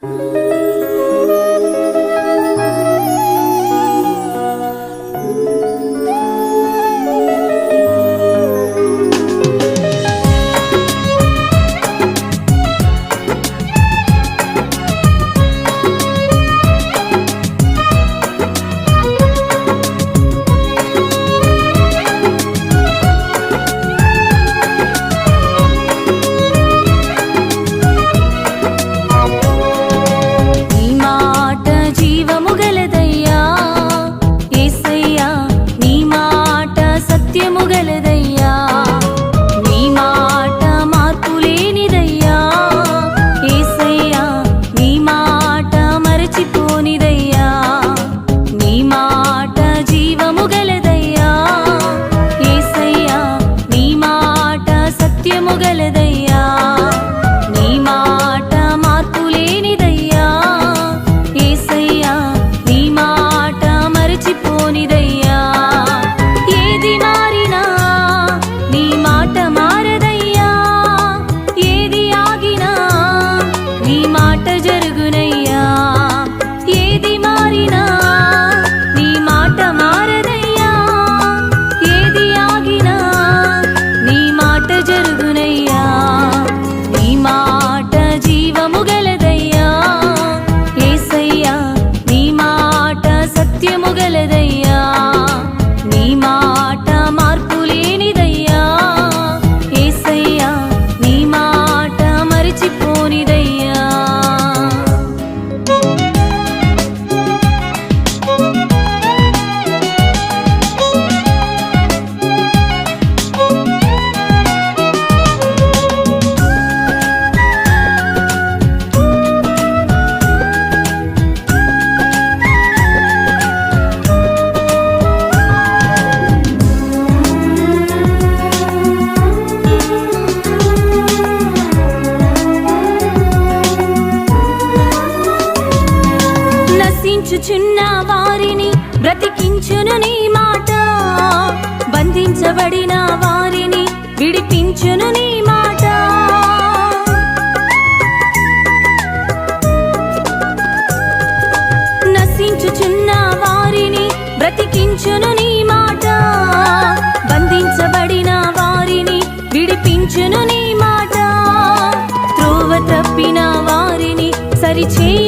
Oh. బ్రతుకుచున్న వారిని బ్రతికించును నీ మాట. బంధించబడిన వారిని విడిపించును నీ మాట. నశించుచున్న వారిని బ్రతికించును నీ మాట. బంధించబడిన వారిని విడిపించును నీ మాట. త్రోవ తప్పిన వారిని సరిచేయ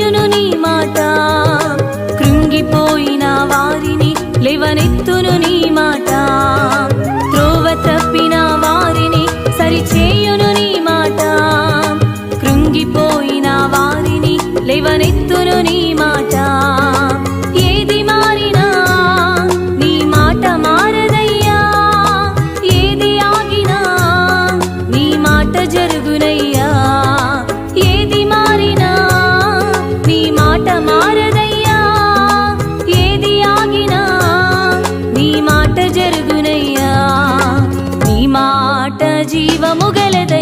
నామముగలదై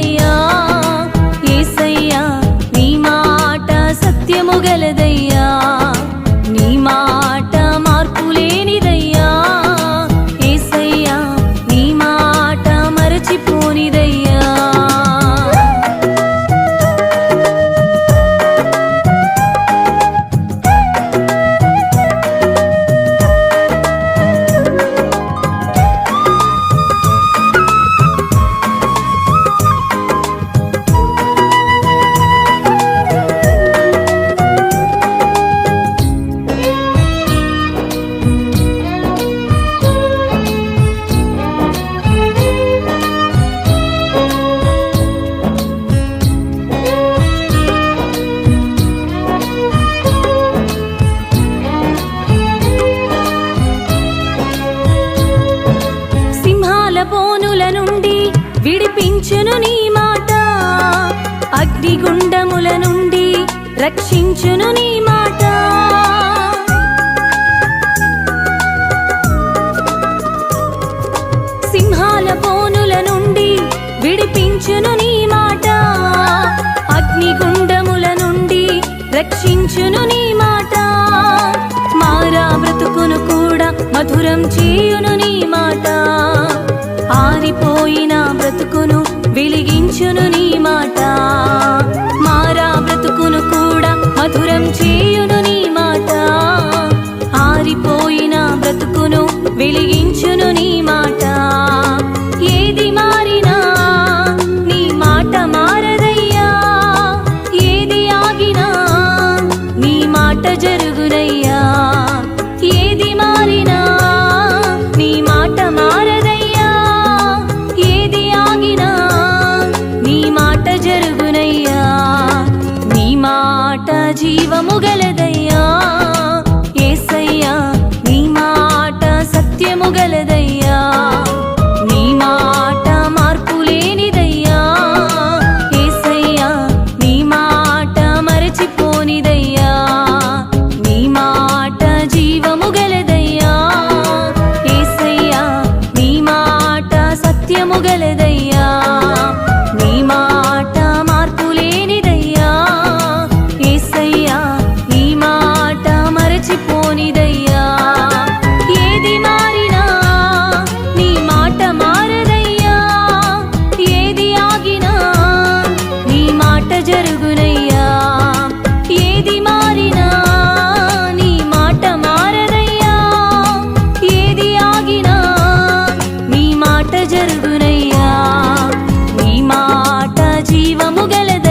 రక్షించును నీ మాట. సింహాల పోనుల నుండి విడిపించును నీ మాట. అగ్నిగుండముల నుండి రక్షించును నీ మాట. మారా బ్రతుకును కూడా మధురం చేయును నీ మాట. ఆరిపోయిన బ్రతుకును వెలిగించును జరుగునయ్యా ఏది మారినా నీ మాట మారదయ్యా. ఏది ఆగినా నీ మాట జరుగునయ్యా. నీ మాట జీవము గలద